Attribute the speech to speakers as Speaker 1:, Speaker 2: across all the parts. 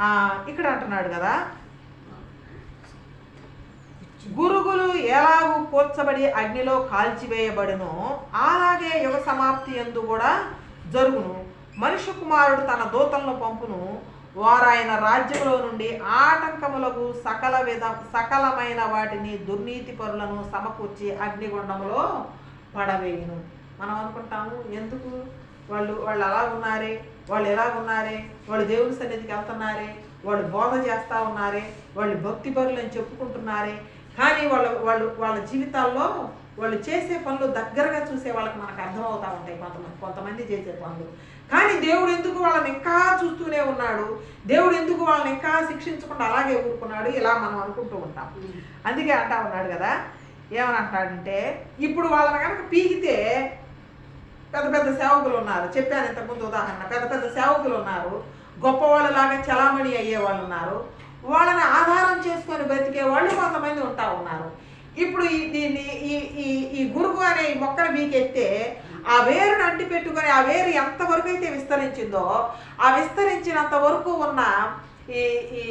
Speaker 1: ఆ, ఇక్కడ అంటున్నాడు కదా గురుగులు ఎలాగూ పోర్చబడి అగ్నిలో కాల్చివేయబడును అలాగే యుగ సమాప్తి ఎందు కూడా జరుగును. మనుష్య కుమారుడు తన దూతలను పంపును. వారాయన రాజ్యంలో నుండి ఆటంకములకు సకల విధ సకలమైన వాటిని దుర్నీతి పరులను సమకూర్చి అగ్నిగుండంలో పడవేయును. మనం అనుకుంటాము ఎందుకు? వాళ్ళు వాళ్ళు అలా ఉన్నారే వాళ్ళు ఎలా ఉన్నారే వాళ్ళు దేవుని సన్నిధికి వెళ్తున్నారే వాళ్ళు బోధ చేస్తూ ఉన్నారే వాళ్ళు భక్తి పరులు అని చెప్పుకుంటున్నారే. కానీ వాళ్ళ వాళ్ళు వాళ్ళ జీవితాల్లో వాళ్ళు చేసే పనులు దగ్గరగా చూసే వాళ్ళకి మనకు అర్థమవుతా ఉంటాయి కొంతమంది కొంతమంది చేసే పనులు. కానీ దేవుడు ఎందుకు వాళ్ళని ఇంకా చూస్తూనే ఉన్నాడు? దేవుడు ఎందుకు వాళ్ళని ఇంకా శిక్షించకుండా అలాగే ఊరుకున్నాడు? ఇలా మనం అనుకుంటూ ఉంటాం. అందుకే అంటా ఉన్నాడు కదా ఏమని అంటాడంటే ఇప్పుడు వాళ్ళని కనుక పీకితే పెద్ద పెద్ద సేవకులు ఉన్నారు. చెప్పాను ఇంతకుముందు ఉదాహరణ. పెద్ద పెద్ద సేవకులు ఉన్నారు. గొప్పవాళ్ళలాగా చలామణి అయ్యే వాళ్ళు ఉన్నారు. వాళ్ళని ఆధారం చేసుకొని బతికే వాళ్ళు కొంతమంది ఉంటా ఉన్నారు. ఇప్పుడు ఈ దీన్ని ఈ ఈ ఈ గురుగు అనే ఈ మొక్కను మీకెత్తే ఆ వేరును అంటి పెట్టుకొని ఆ వేరు ఎంతవరకు అయితే విస్తరించిందో ఆ విస్తరించినంత వరకు ఉన్న ఈ ఈ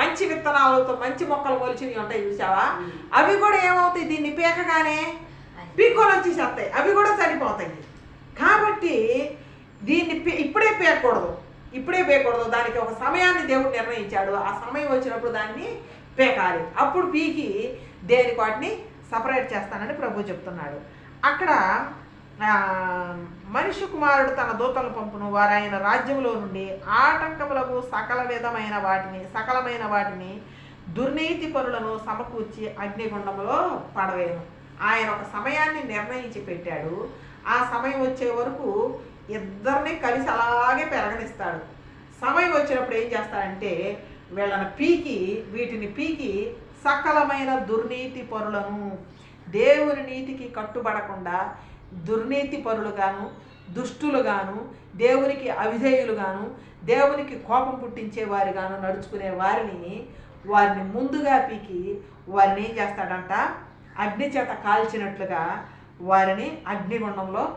Speaker 1: మంచి విత్తనాలతో మంచి మొక్కలు మొలిచినవి ఉంటాయి చూసావా అవి కూడా ఏమవుతాయి? దీన్ని పీకగానే పీక్కొని వచ్చేసేస్తాయి. అవి కూడా సరిపోతాయి. కాబట్టి దీన్ని ఇప్పుడే పేయకూడదు ఇప్పుడే పేయకూడదు దానికి ఒక సమయాన్ని దేవుడు నిర్ణయించాడు. ఆ సమయం వచ్చినప్పుడు దాన్ని పేకాలి. అప్పుడు పీకి దేనికి వాటిని సపరేట్ చేస్తానని ప్రభు చెప్తున్నాడు. అక్కడ మనిషి కుమారుడు తన దూతలు పంపును. వారు ఆయన రాజ్యంలో నుండి ఆటంకములకు సకల విధమైన వాటిని సకలమైన వాటిని దుర్నీతి పనులను సమకూర్చి అగ్నిగుండంలో పడవేను ఆయన ఒక సమయాన్ని నిర్ణయించి పెట్టాడు. ఆ సమయం వచ్చే వరకు ఇద్దరిని కలిసి అలాగే పెరగనిస్తాడు. సమయం వచ్చినప్పుడు ఏం చేస్తాడంటే వీళ్ళని పీకి వీటిని పీకి సకలమైన దుర్నీతి పరులను దేవుని నీతికి కట్టుబడకుండా దుర్నీతి పరులుగాను దుష్టులుగాను దేవునికి అవిధేయులుగాను దేవునికి కోపం పుట్టించే వారిగాను నడుచుకునే వారిని వారిని ముందుగా పీకి వారిని ఏం చేస్తాడంట? అగ్ని చేత కాల్చినట్లుగా వారిని అగ్నిగుండంలో